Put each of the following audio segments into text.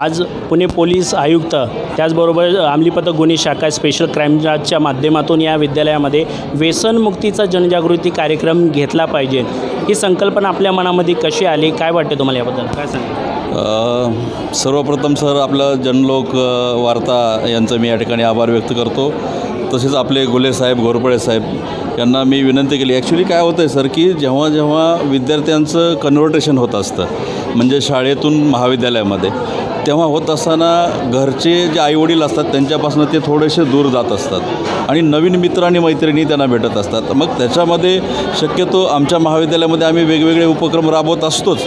आज पुणे पोलीस आयुक्त त्याचबरोबर अंमली पथक गुन्हे शाखा स्पेशल क्राईम ब्रांचच्या माध्यमातून या विद्यालयामध्ये व्यसनमुक्तीचा जनजागृती कार्यक्रम घेतला पाहिजे. ही संकल्पना आपल्या मनामध्ये कशी आली? काय वाटते तुम्हाला याबद्दल? काय सांगा सर्वप्रथम सर आपलं जनलोक वार्ता यांचं मी या ठिकाणी आभार व्यक्त करतो. तसेच आपले गुले साहेब घोरपडे साहेब यांना मी विनंती केली. ॲक्च्युली काय होतं आहे सर की जेव्हा जेव्हा विद्यार्थ्यांचं कन्व्हर्टेशन होत असतं म्हणजे शाळेतून महाविद्यालयामध्ये. तेव्हा होत असताना घरचे जे आईवडील असतात त्यांच्यापासून ते थोडेसे दूर जात असतात. आणि नवीन मित्र आणि मैत्रिणी त्यांना भेटत असतात. मग त्याच्यामध्ये शक्यतो आमच्या महाविद्यालयामध्ये आम्ही वेगवेगळे उपक्रम राबवत असतोच.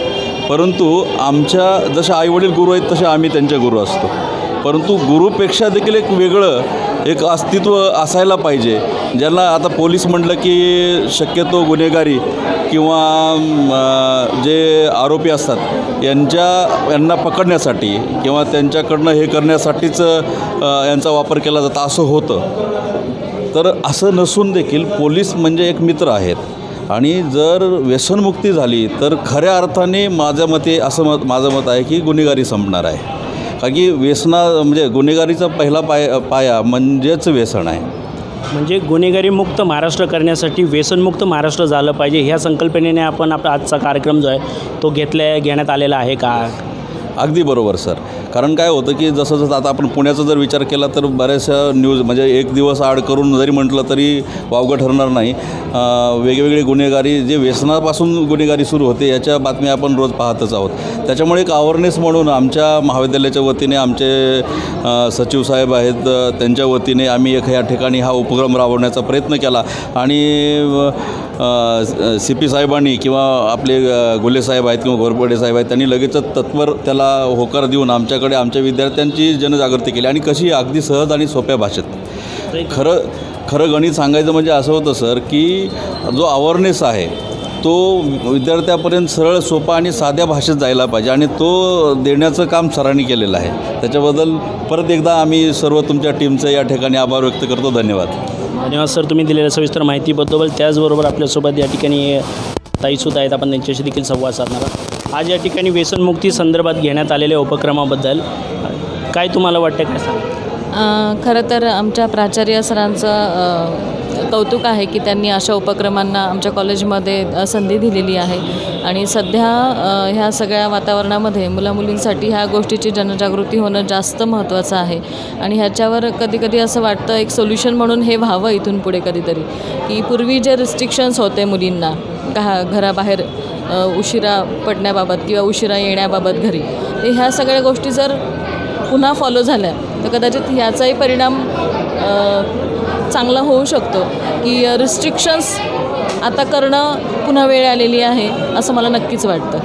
परंतु आमच्या जसे आईवडील गुरु आहेत तसे आम्ही त्यांचे गुरु असतो. परंतु गुरुपेक्षा देखील एक वेगळं एक अस्तित्व असायला पाहिजे. ज्यांना आता पोलीस म्हटलं की शक्यतो गुन्हेगारी किंवा जे आरोपी असतात यांच्या यांना पकडण्यासाठी किंवा त्यांच्याकडनं हे करण्यासाठीच यांचा वापर केला जातो असं होतं. तर असं नसून देखील पोलीस म्हणजे एक मित्र आहेत. आणि जर व्यसनमुक्ती झाली तर खऱ्या अर्थाने माझ्या मते असं मत माझं मत आहे की गुन्हेगारी संपणार आहे. कारण की व्यसना म्हणजे गुन्हेगारीचा पहिला पाय पाया म्हणजेच व्यसन आहे. म्हणजे गुन्हेगारी मुक्त महाराष्ट्र करण्यासाठी व्यसनमुक्त महाराष्ट्र झालं पाहिजे ह्या संकल्पनेने आपण आपला आजचा कार्यक्रम जो आहे तो घेतल्या घेण्यात आलेला आहे का? अगदी बरोबर सर. कारण काय होतं की जसं जसं आता आपण पुण्याचा जर विचार केला तर बऱ्याचशा न्यूज म्हणजे एक दिवस आड करून जरी म्हटलं तरी वावगं ठरणार नाही. वेगवेगळी गुन्हेगारी जे व्यसनापासून गुन्हेगारी सुरू होते याच्या बातम्या आपण रोज पाहतच आहोत. त्याच्यामुळे एक अवेअरनेस म्हणून आमच्या महाविद्यालयाच्या वतीने आमचे सचिव साहेब आहेत त्यांच्या वतीने आम्ही एक ह्या ठिकाणी हा उपक्रम राबवण्याचा प्रयत्न केला. आणि सी पी साहेबांनी किंवा आपले गुले साहेब आहेत किंवा घोरपडे साहेब आहेत त्यांनी लगेचच तत्पर त्याला होकार देऊन आमच्याकडे आमच्या विद्यार्थ्यांची जनजागृती केली आणि कशी अगदी सहज आणि सोप्या भाषेत. खरं खरं गणित सांगायचं म्हणजे असं होतं सर की जो अवेअरनेस आहे तो विद्यार्थ्यापर्यंत सरळ सोपा आणि साध्या भाषेत जायला पाहिजे आणि तो देण्याचं काम सरांनी केलेलं आहे. त्याच्याबद्दल परत एकदा आम्ही सर्व तुमच्या टीमचं या ठिकाणी आभार व्यक्त करतो. धन्यवाद. धन्यवाद सर. तुम्ही दिलेल्या सविस्तर माहितीबद्दल त्याचबरोबर आपल्यासोबत या ठिकाणी ताईसुद्धा आहेत. आपण त्यांच्याशी देखील संवाद साधणार आहोत. आज या ठिकाणी व्यसनमुक्ती संदर्भात घेण्यात आलेल्या उपक्रमाबद्दल काय तुम्हाला वाटतं काय सांग खरं तर आमच्या प्राचार्य सरांचं कौतुक आहे की त्यांनी अशा उपक्रमांना आमच्या कॉलेजमध्ये संधी दिलेली आहे. आणि सध्या ह्या सगळ्या वातावरणामध्ये मुलामुलींसाठी ह्या गोष्टीची जनजागृती होणं जास्त महत्त्वाचं आहे. आणि ह्याच्यावर कधी कधी असं वाटतं एक सोल्युशन म्हणून हे व्हावं इथून पुढे कधीतरी. की पूर्वी जे रिस्ट्रिक्शन्स होते मुलींना का घराबाहेर उशिरा पडण्याबाबत किंवा उशिरा येण्याबाबत घरी. तर ह्या सगळ्या गोष्टी जर पुन्हा फॉलो झाल्या तर कदाचित ह्याचाही परिणाम चांगला होऊ शकतो. की रिस्ट्रिक्शन्स आता करणं पुन्हा वेळ आलेली आहे असं मला नक्कीच वाटतं.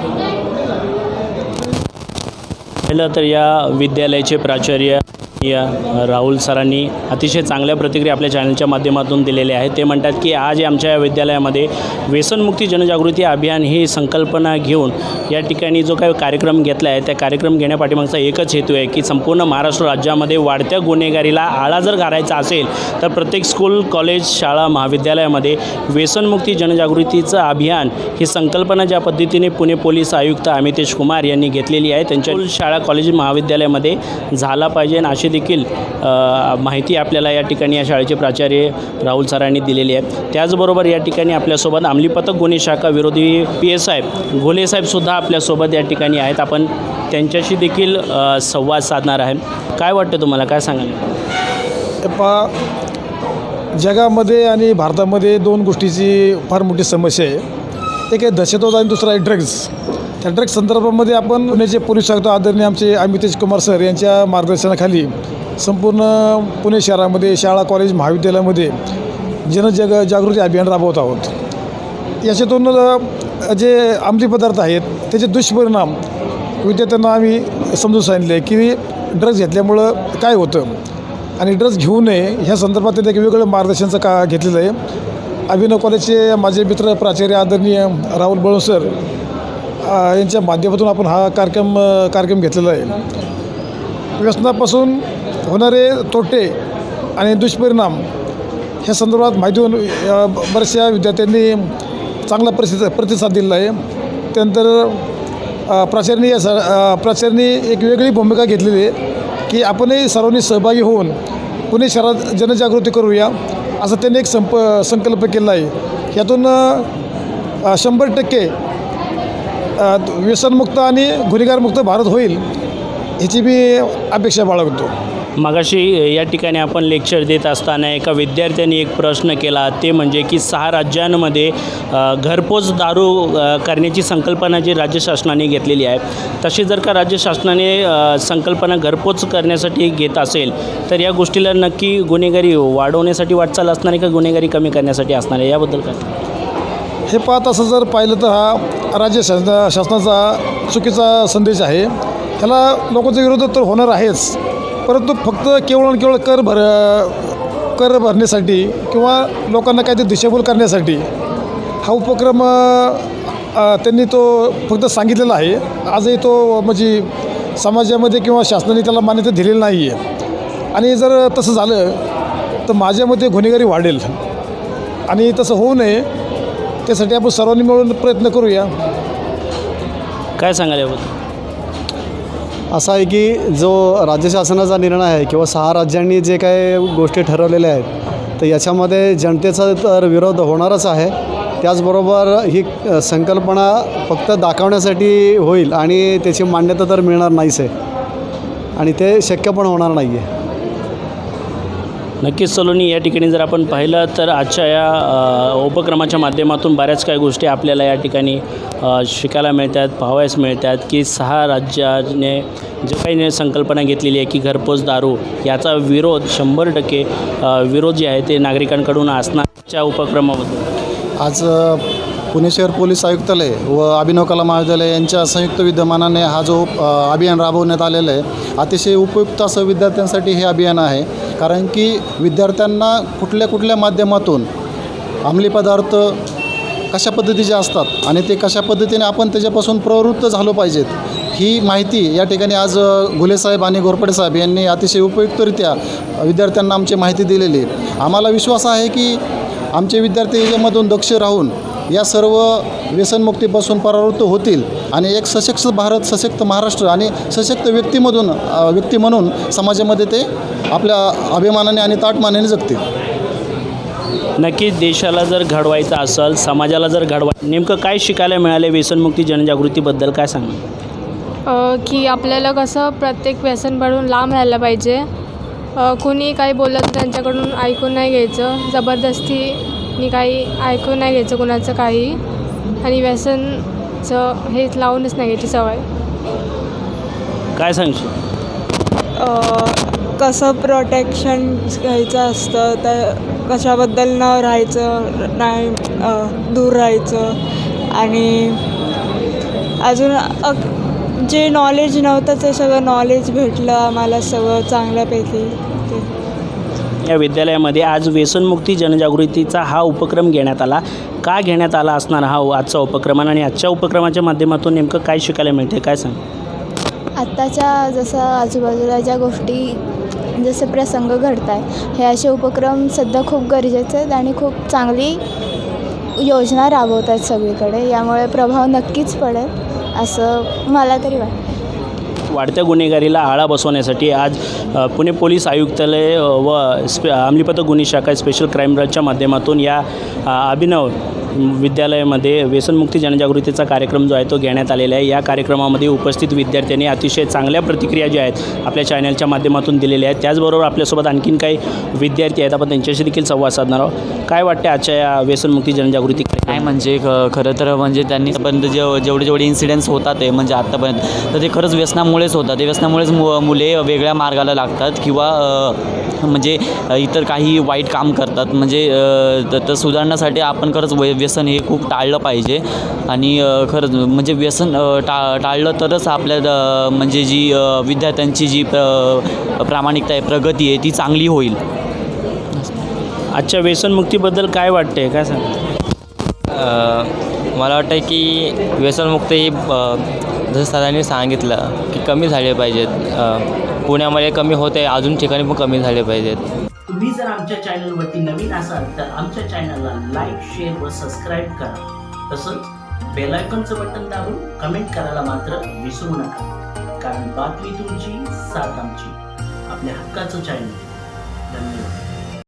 पहिलं तर या विद्यालयाचे प्राचार्य या राहुल सरांनी अतिशय चांगल्या प्रतिक्रिया आपल्या चॅनलच्या माध्यमातून दिलेल्या आहेत. ते म्हणतात की आज आमच्या या विद्यालयामध्ये व्यसनमुक्ती जनजागृती अभियान ही संकल्पना घेऊन या ठिकाणी जो काही कार्यक्रम घेतला आहे त्या कार्यक्रम घेण्यापाठीमागचा एकच हेतू आहे की संपूर्ण महाराष्ट्र राज्यामध्ये वाढत्या गुन्हेगारीला आळा जर घालायचा असेल तर प्रत्येक स्कूल कॉलेज शाळा महाविद्यालयामध्ये व्यसनमुक्ती जनजागृतीचं अभियान ही संकल्पना ज्या पद्धतीने पुणे पोलीस आयुक्त अमितेश कुमार यांनी घेतलेली आहे त्यांच्या स्कूल, शाळा कॉलेज महाविद्यालयामध्ये झाला पाहिजे आणि अशी देखील माहिती आपल्याला या ठिकाणी या शाळेचे प्राचार्य राहुल सरांनी दिलेली आहे. त्याचबरोबर या ठिकाणी आपल्यासोबत अंमली पथक गुन्हे शाखा विरोधी पी एस साहेब घोलेसाहेबसुद्धा आपल्यासोबत या ठिकाणी आहेत. आपण त्यांच्याशी देखील संवाद साधणार आहे. काय वाटतं तुम्हाला? काय सांगाल? पा जगामध्ये आणि भारतामध्ये दोन गोष्टीची फार मोठी समस्या आहे. एक आहे दहशतवाद आणि दुसरा आहे ड्रग्ज त्या ट्रक संदर्भामध्ये आपण पुण्याचे पोलीस आयुक्त आदरणीय आमचे अमितेश कुमार सर यांच्या मार्गदर्शनाखाली संपूर्ण पुणे शहरामध्ये शाळा कॉलेज महाविद्यालयामध्ये जनजग जागृती अभियान राबवत आहोत. याच्यातून जे अंमली पदार्थ आहेत त्याचे दुष्परिणाम विद्यार्थ्यांना आम्ही समजून सांगितले की ड्रग्ज घेतल्यामुळं काय होतं आणि ड्रग्ज घेऊ नये ह्या संदर्भात त्यांनी एक वेगळं मार्गदर्शनचं का घेतलेलं आहे. अभिनव कॉलेजचे माझे मित्र प्राचार्य आदरणीय राहुल बळू सर यांच्या माध्यमातून आपण हा कार्यक्रम कार्यक्रम घेतलेला आहे. व्यसनापासून होणारे तोटे आणि दुष्परिणाम ह्या संदर्भात माहिती होऊन बऱ्याचशा विद्यार्थ्यांनी चांगला प्रसिद्ध प्रतिसाद दिलेला आहे. त्यानंतर प्राचार्यांनी या स प्राचार्यांनी एक वेगळी भूमिका घेतलेली आहे की आपणही सर्वांनी सहभागी होऊन पुणे शहरात जनजागृती करूया असं त्यांनी एक संप संकल्प केला आहे. यातून शंभर टक्के व्यसनमुक्त आणि गुन्हेगारमुक्त भारत होईल ह्याची मी अपेक्षा बाळगतो. मगाशी या ठिकाणी आपण लेक्चर देत असताना एका विद्यार्थ्यांनी एक प्रश्न केला ते म्हणजे की सहा राज्यांमध्ये घरपोच दारू करण्याची संकल्पना जी राज्य शासनाने घेतलेली आहे तशी जर का राज्य शासनाने संकल्पना घरपोच करण्यासाठी घेत असेल तर या गोष्टीला नक्की गुन्हेगारी वाढवण्यासाठी वाटचाल असणार आहे का गुन्हेगारी कमी करण्यासाठी असणार आहे? याबद्दल काय? हे पाहत असं जर पाहिलं तर हा राज्य शासना शासनाचा चुकीचा संदेश आहे. ह्याला लोकांचा विरोध तर होणार आहेच. परंतु फक्त केवळ आणि केवळ कर भर कर भरण्यासाठी किंवा लोकांना काहीतरी दिशाभूल करण्यासाठी हा उपक्रम त्यांनी तो फक्त सांगितलेला आहे. आजही तो म्हणजे समाजामध्ये किंवा शासनाने त्याला मान्यता दिलेली नाही आहे. आणि जर तसं झालं तर माझ्यामध्ये गुन्हेगारी वाढेल. आणि तसं होऊ नये त्यासाठी आपण सर्वांनी मिळून प्रयत्न करूया. काय सांगाल याबद्दल? असा आहे की जो राज्य शासनाचा निर्णय आहे किंवा सहा राज्यांनी जे काय गोष्टी ठरवलेल्या आहेत तर याच्यामध्ये जनतेचा तर विरोध होणारच आहे. त्याचबरोबर ही संकल्पना फक्त दाखवण्यासाठी होईल आणि त्याची मान्यता तर मिळणार नाहीच आहे. आणि ते शक्य पण होणार नाही आहे नक्कीच सलोनी या ठिकाणी जर आपण पाहिलं तर आजच्या या उपक्रमाच्या माध्यमातून बऱ्याच काही गोष्टी आपल्याला या ठिकाणी शिकायला मिळतात पाहावयास मिळतात की सहा राज्याने जो काही संकल्पना घेतलेली आहे की घरपोच दारू याचा विरोध शंभर टक्के विरोध जे आहे ते नागरिकांकडून असणारच्या उपक्रमाबद्दल. आज पुणे शहर पोलीस आयुक्तालय व अभिनव कला महाविद्यालय यांच्या संयुक्त विद्यमानाने हा जो अभियान राबवण्यात आलेलं आहे अतिशय उपयुक्त असं विद्यार्थ्यांसाठी हे अभियान आहे. कारण की विद्यार्थ्यांना कुठल्या कुठल्या माध्यमातून अंमली पदार्थ कशा पद्धतीचे असतात आणि ते कशा पद्धतीने आपण त्याच्यापासून प्रवृत्त झालो पाहिजेत ही माहिती या ठिकाणी आज घुलेसाहेब आणि घोरपडे साहेब यांनी अतिशय उपयुक्तरित्या विद्यार्थ्यांना आमची माहिती दिलेली आहे. आम्हाला विश्वास आहे की आमचे विद्यार्थी याच्यामधून दक्ष राहून या सर्व व्यसनमुक्तीपासून परावृत्त होतील आणि एक सशक्त भारत सशक्त महाराष्ट्र आणि सशक्त व्यक्तीमधून व्यक्ती म्हणून समाजामध्ये ते आपल्या अभिमानाने आणि ताटमानाने जगतील. नक्कीच देशाला जर घडवायचं असेल समाजाला जर घडवा नेमकं काय शिकायला मिळाले व्यसनमुक्ती जनजागृतीबद्दल काय सांगा की आपल्याला कसं प्रत्येक व्यसनपासून लांब राहायला पाहिजे. कोणी काही बोललं तर त्यांच्याकडून ऐकून नाही घ्यायचं. जबरदस्तीने काही ऐकून नाही घ्यायचं कोणाचं काही. आणि व्यसनचं हेच लावूनच नाही घ्यायची सवय. काय सांगशील? कसं प्रोटेक्शन घ्यायचं असतं तर कशाबद्दल न राहायचं नाही दूर राहायचं. आणि अजून अ, जे नॉलेज नव्हतं ते सगळं नॉलेज भेटलं आम्हाला सगळं चांगल्यापैकी. ते या विद्यालयामध्ये आज व्यसनमुक्ती जनजागृतीचा हा उपक्रम घेण्यात आला. का घेण्यात आला असणार हा आजचा उपक्रम आणि आजच्या उपक्रमाच्या माध्यमातून नेमकं काय शिकायला मिळते काय सांग? आत्ताच्या जसं आजूबाजूला ज्या गोष्टी जसे प्रसंग घडत आहे हे असे उपक्रम सध्या खूप गरजेचे आहेत आणि खूप चांगली योजना राबवत आहेत सगळीकडे. यामुळे प्रभाव नक्कीच पडेल असं मला तरी वाटतं. वाढत्या गुन्हेगारीला आळा बसवण्यासाठी आज पुणे पोलीस आयुक्तालय व स्पे अंमलीपथक गुन्हे शाखा स्पेशल क्राईम ब्रांचच्या माध्यमातून या अभिनव विद्यालयामध्ये व्यसनमुक्ती जनजागृतीचा कार्यक्रम जो आहे तो घेण्यात आलेला आहे. या कार्यक्रमामध्ये उपस्थित विद्यार्थ्यांनी अतिशय चांगल्या प्रतिक्रिया ज्या आहेत आपल्या चॅनलच्या माध्यमातून दिलेल्या आहेत. त्याचबरोबर आपल्यासोबत आणखीन काही विद्यार्थी आहेत. आपण त्यांच्याशी देखील संवाद साधणार आहोत. काय वाटते आजच्या या व्यसनमुक्ती जनजागृती काय म्हणजे ख खरं तर म्हणजे त्यांनी आतापर्यंत जे जेवढे जेवढे इन्सिडेंट्स होतात ते म्हणजे आत्तापर्यंत तर ते खरंच व्यसनामुळेच होतात. ते व्यसनामुळेच मु मुले वेगळ्या मार्गाला लागतात किंवा म्हणजे इतर काही वाईट काम करतात. म्हणजे तर सुधारण्यासाठी आपण खरंच व्य व्यसन हे खूप टाळलं पाहिजे. आणि खरंच म्हणजे व्यसन टा टाळलं तरच आपल्या म्हणजे जी विद्यार्थ्यांची जी प्र प्रामाणिकता आहे प्रगती आहे ती चांगली होईल. आजच्या व्यसनमुक्तीबद्दल काय वाटते काय सांग मला वाटतं की व्यसनमुक्त ही जसं सरांनी सांगितलं की कमी झाले पाहिजेत. पुण्यामध्ये कमी होत आहे अजून ठिकाणी पण कमी झाले पाहिजेत. तुम्ही जर आमच्या चॅनलवरती नवीन असाल तर आमच्या चॅनलला लाईक शेअर व सबस्क्राईब करा. तसंच बेलायकॉनचं बटन दाबून कमेंट करायला मात्र विसरू नका. कारण बातमी तुमची साथ आमची. आपल्या हक्काचं चॅनल